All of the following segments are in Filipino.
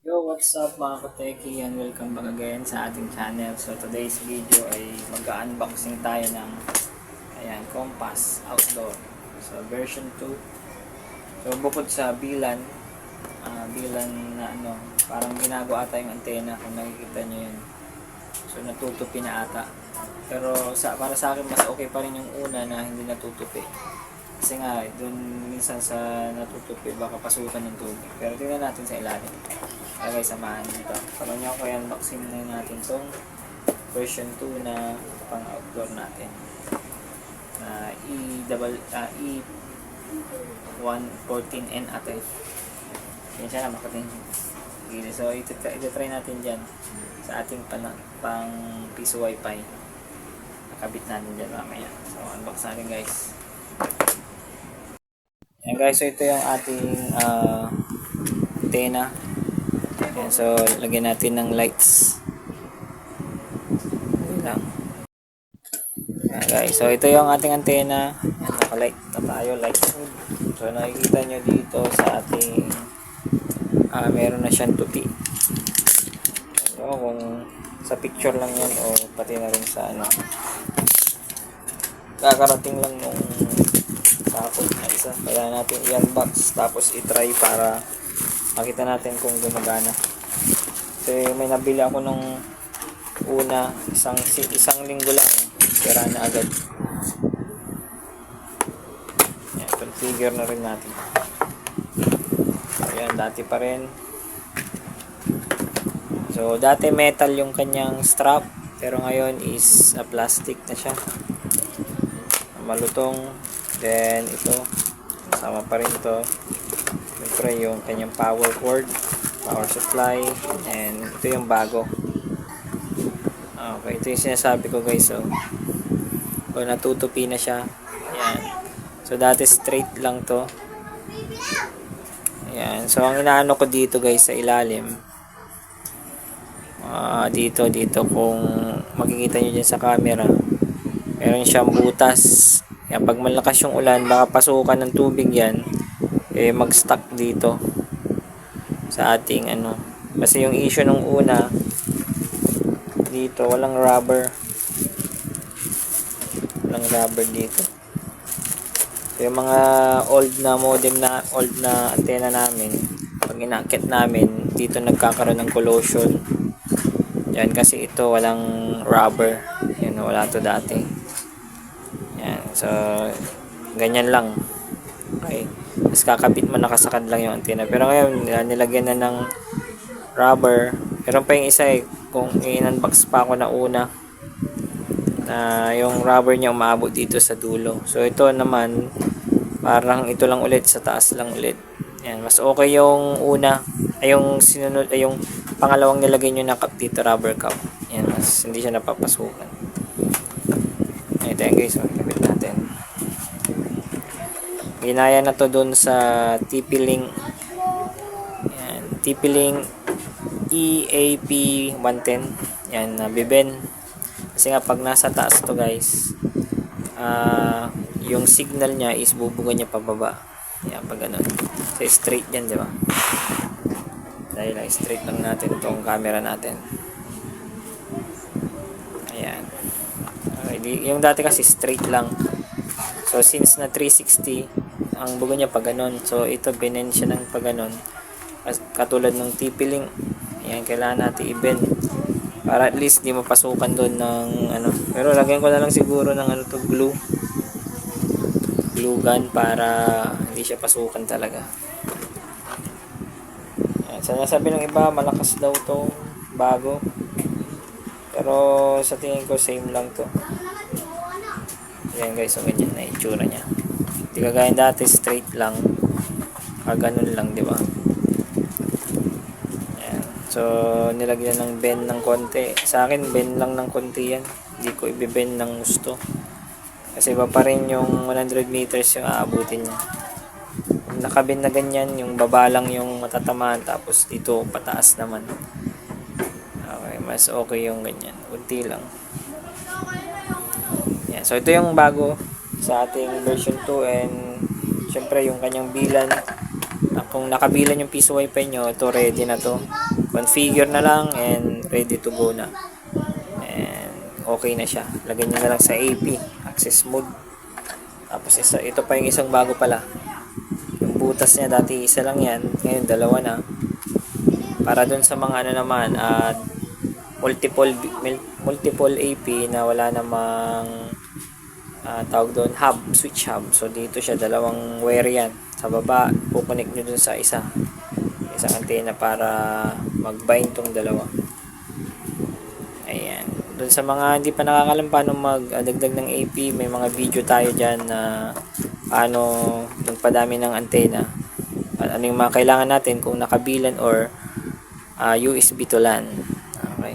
Yo, what's up mga koteki and welcome back again sa ating channel. So today's video ay mag-unboxing tayo ng ayan, Compass Outdoor. So version 2. So bukod sa bilan, ah, bilan na ano, parang ginago ata yung antena kung nakikita nyo yun. So natutupi na ata. Pero sa, para sa akin mas okay pa rin yung una na hindi natutupi. Kasi nga, dun minsan sa natutupi, baka pasukan ng tubig. Pero tingnan natin sa ilalim. Guys, samahan nito. Pagod niyo ako unboxing na natin tong version 2 na pang outdoor natin. Na E double ah, E 114N ate. Yan siya na makating. So ito, ito try natin dyan sa ating pan, pang piso wifi. Nakabit natin dyan mamaya. So unbox natin guys. Yan guys, so ito yung ating ah, antena. Yan, so lagyan natin ng lights. Yun lang. Yan guys, so ito yung ating antena. Yan, naka-light na tayo, light mode. So nakikita nyo dito sa ating ah meron na siyang tupi. So kung sa picture lang yan o pati na rin sa ano kakarating lang nung tapos na isa. Kaya natin i-unbox tapos i-try para makita natin kung gumagana. Kasi may nabili ako nung una, isang isang linggo lang. Sira na agad. Yan, configure na rin natin. Ayan, dati pa rin. So, dati metal yung kanyang strap. Pero ngayon is a plastic na siya. Malutong. Then, ito. Kasama pa rin ito. Siyempre, yung kanyang power cord. Power supply. And, ito yung bago. Okay, ito yung sinasabi ko guys. So, o natutupi na siya. Ayan. So, dati straight lang to. Ayan. So, ang inaano ko dito guys sa ilalim. Ah, dito, dito kung makikita nyo dyan sa camera. Meron siyang butas. Yan, pag malakas yung ulan, baka pasukan ng tubig yan. Eh, mag-stuck dito. Sa ating ano. Kasi yung issue nung una, dito, walang rubber. Walang rubber dito. So, yung mga old na modem na, old na antena namin, pag inakit namin, dito nagkakaroon ng collision. Yan, kasi ito walang rubber. Yan, wala to dati. Yan, so, ganyan lang. Okay. Tapos kakabit mo, nakasakad lang yung antena. Pero ngayon, nila- nilagyan na ng rubber. Meron pa yung isa eh, kung in-unbox pa ako na una, na yung rubber niya umaabot dito sa dulo. So, ito naman, parang ito lang ulit, sa taas lang ulit. Yan, mas okay yung una, ay yung sinunod, ay yung pangalawang nilagay nyo na cup dito, rubber cup. Yan, mas hindi siya napapasukan. Ito yan guys, magkabit natin. Ginaya na to dun sa TP-Link. Yan, TP-Link EAP 110. Yan, na biben. Kasi nga pag nasa taas to guys, ah yung signal niya is bubuga niya pababa. Yan, pag ganun. So, straight yan, di ba? Dahil lang, straight lang natin itong camera natin. Ayan. Okay, yung dati kasi straight lang. So, since na 360, ang buga niya pag. So, ito, binen siya ng pag ganun. Katulad ng TP-Link. Ayan, kailangan natin i-bend. Para at least di mapasukan doon ng ano. Pero lagyan ko na lang siguro ng ano to glue. Glue gun para hindi siya pasukan talaga. Ayan, sa nasabi ng iba, malakas daw to bago. Pero sa tingin ko same lang to. Ayan guys, so ganyan na itsura niya. Hindi kagaya dati straight lang. Pag ganun lang, di ba? Ayan. So, nilagyan ng bend ng konti. Sa akin, bend lang ng konti yan. Hindi ko ibibend ng gusto. Kasi iba pa rin yung 100 meters yung aabutin niya. Kung nakabend na ganyan, yung baba lang yung matatamaan. Tapos dito, pataas naman. Okay, mas okay yung ganyan. Kunti lang. Yan. So, ito yung bago sa ating version 2 and syempre yung kanyang bilan na kung nakabilan yung piso wifi nyo, ito ready na to. Configure na lang and ready to go na. And okay na siya. Lagyan nyo na lang sa AP, access mode. Tapos isa, ito pa yung isang bago pala. Yung butas niya dati isa lang yan, ngayon dalawa na. Para dun sa mga ano naman, at multiple mil- multiple AP na wala namang ah, tawag doon hub, switch hub. So dito siya dalawang wire yan. Sa baba, kukonek nyo dun sa isa. Isang antena para mag-bind tong dalawa. Ayan. Doon sa mga hindi pa nakakalam paano magdagdag ng AP, may mga video tayo dyan na paano magpadami ng antena. At ano yung mga kailangan natin kung nakabilan or ah, USB to LAN. Okay.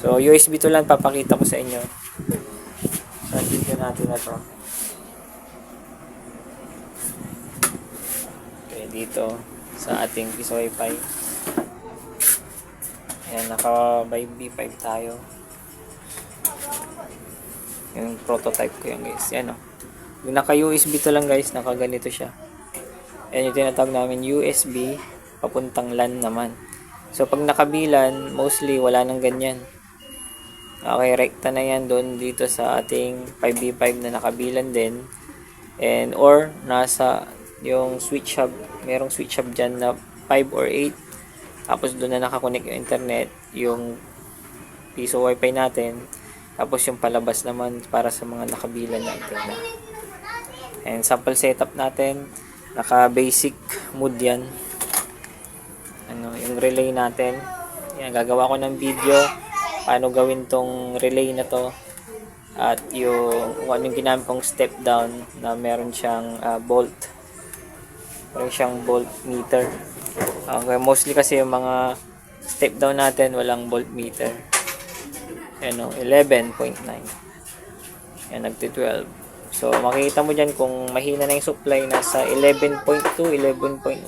So, USB to LAN, papakita ko sa inyo. Video natin na. Okay, dito sa ating piso wifi. Ayan, naka by B5 tayo. Yung prototype ko yan guys. Yan o. Yung naka USB to lang guys, naka ganito siya. Ayan yung tinatawag namin USB, papuntang LAN naman. So pag nakabilan, mostly wala nang ganyan. Okay, rekta na yan doon dito sa ating 5B5 na nakabilan din. And or nasa yung switch hub, merong switch hub dyan na 5 or 8. Tapos doon na nakakonect yung internet, yung piso wifi natin. Tapos yung palabas naman para sa mga nakabilan na internet. And sample setup natin, naka basic mode yan. Ano, yung relay natin. Yan, gagawa ko ng video paano gawin tong relay na to at yung kung anong ginamit kong step down na meron siyang ah, bolt. Meron siyang bolt meter. Okay, mostly kasi yung mga step down natin walang volt meter. Ano 11.9 yan nagti 12 so makikita mo dyan kung mahina na yung supply nasa 11.2 11.1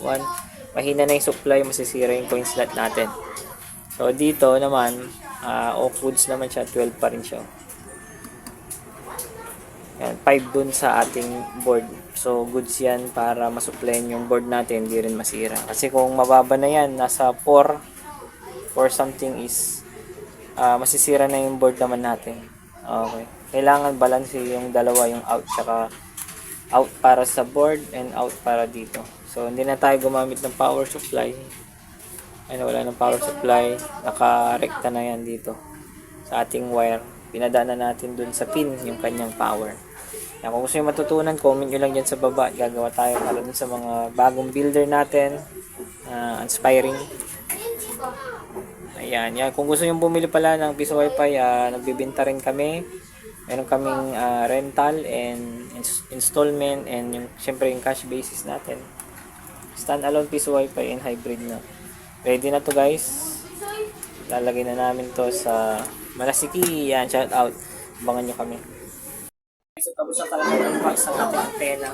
mahina na yung supply masisira yung coin slot natin. So dito naman uh, off woods naman siya 12 pa rin siya. Yan 5 dun sa ating board. So goods yan para masupplyan yung board natin hindi rin masira. Kasi kung mababa na yan nasa 4 or something is ah, masisira na yung board naman natin. Okay. Kailangan balance yung dalawa yung out tsaka out para sa board and out para dito. So hindi na tayo gumamit ng power supply ano wala ng power supply. Nakarekta na yan dito. Sa ating wire. Pinadaan na natin dun sa pin yung kanyang power. Yan, kung gusto nyo matutunan comment nyo lang dyan sa baba. Gagawa tayo para dun sa mga bagong builder natin. Ah, inspiring ayan yan. Kung gusto nyo bumili pala ng piso wifi ah, nagbibenta rin kami. Meron kaming ah, rental and ins- installment and yung syempre yung cash basis natin. Standalone piso wifi and hybrid na Ready na to guys. Lalagay na namin to sa Malasiki. Yan, shout out. Abangan nyo kami. So, tapos na talaga ng box ng ating antena.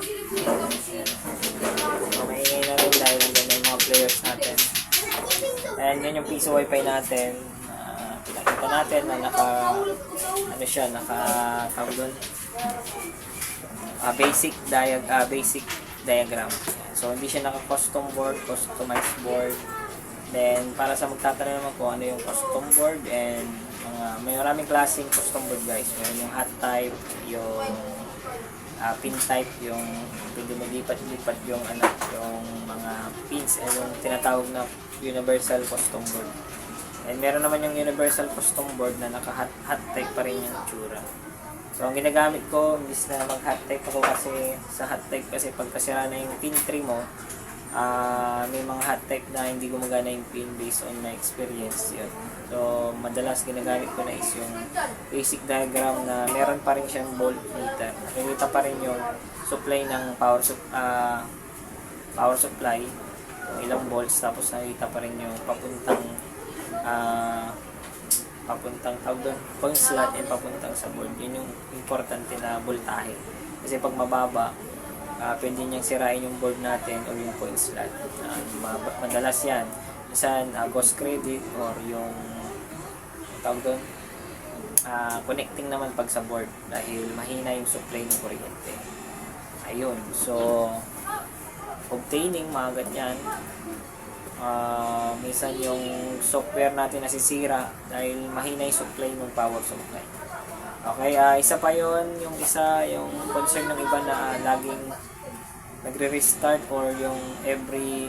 So, maingay na rin dahil nandun na yung mga players natin. Ayan, yan yung piso wifi natin. Uh, natin na naka, ano siya, naka, tawag doon, Ah, basic diag ah, basic diagram. So hindi siya naka custom board, customized board. Then para sa magtatanong naman kung ano yung custom board and mga may maraming klaseng custom board guys. Meron yung hot type, yung ah, pin type, yung pwede mo lipat-lipat yung ano, yung mga pins and yung tinatawag na universal custom board. And meron naman yung universal custom board na naka hot, hot type pa rin yung tsura. So, ang ginagamit ko, imbis na mag-hot type ako kasi sa hot type kasi pag kasira na yung pin tree mo, ah may mga hot type na hindi gumagana yung pin based on my experience yun. So, madalas ginagamit ko na is yung basic diagram na meron pa rin siyang volt meter. Nakikita pa rin yung supply ng power sup ah, power supply kung ilang volts tapos nakikita pa rin yung papuntang ah papuntang tawag doon, point slot and papuntang sa board. Yun yung importante na voltahe. Kasi pag mababa, ah pwede niyang sirain yung board natin or yung point slot. Ma- madalas yan. Minsan, ah, ghost credit or yung tawag doon, ah, connecting naman pag sa board dahil mahina yung supply ng kuryente. Ayun. So, obtaining, mga ganyan. Ah, minsan yung software natin nasisira dahil mahina yung supply ng power supply. Okay, ah, isa pa yon yung isa, yung concern ng iba na laging nagre-restart or yung every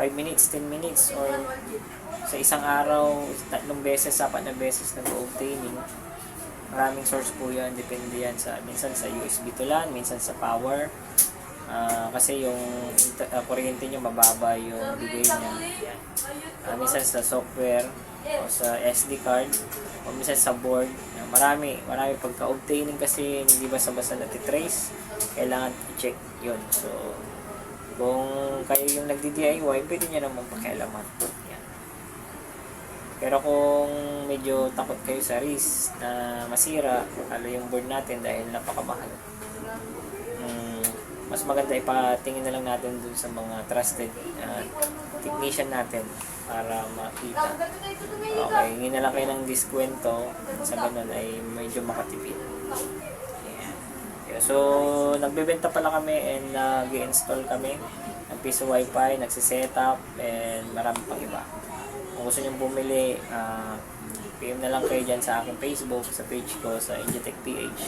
5 minutes, 10 minutes or sa isang araw, tatlong beses, apat na beses nag-obtaining. Maraming source po yan, depende yan sa, minsan sa USB to LAN, minsan sa power. Ah, kasi yung ah, kuryente nyo mababa yung bigay niya. Ah, minsan sa software o sa SD card o minsan sa board. Marami, marami pagka-obtaining kasi hindi basta-basta natitrace. Kailangan i-check yun. So, kung kayo yung nagdi-DIY, pwede nyo naman pakialaman. Yan. Pero kung medyo takot kayo sa risk na masira, lalo yung board natin dahil napakamahal, mm, mas maganda ipatingin na lang natin dun sa mga trusted uh, technician natin para makita. Okay, hindi na lang kayo ng diskwento sa ganun ay medyo makatipid. Yeah, so, nagbebenta pala kami and nag-install kami ng piso wifi, nagsisetup and marami pang iba. Kung gusto nyo bumili, ah, PM na lang kayo dyan sa aking Facebook, sa page ko, sa Engitech PH.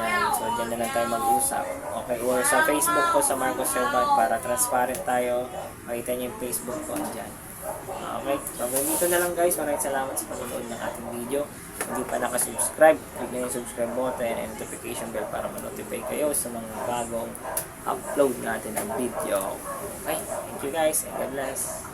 Yan, so dyan na lang tayo mag-usap. Okay, or sa Facebook ko, sa Marcos Servat, para transparent tayo. Makita nyo yung Facebook ko dyan. Okay, so dito na lang guys. Maraming salamat sa panonood ng ating video. Hindi pa nakasubscribe, click na yung subscribe button and notification bell para ma-notify kayo sa mga bagong upload natin ng video. Okay, thank you guys and God bless.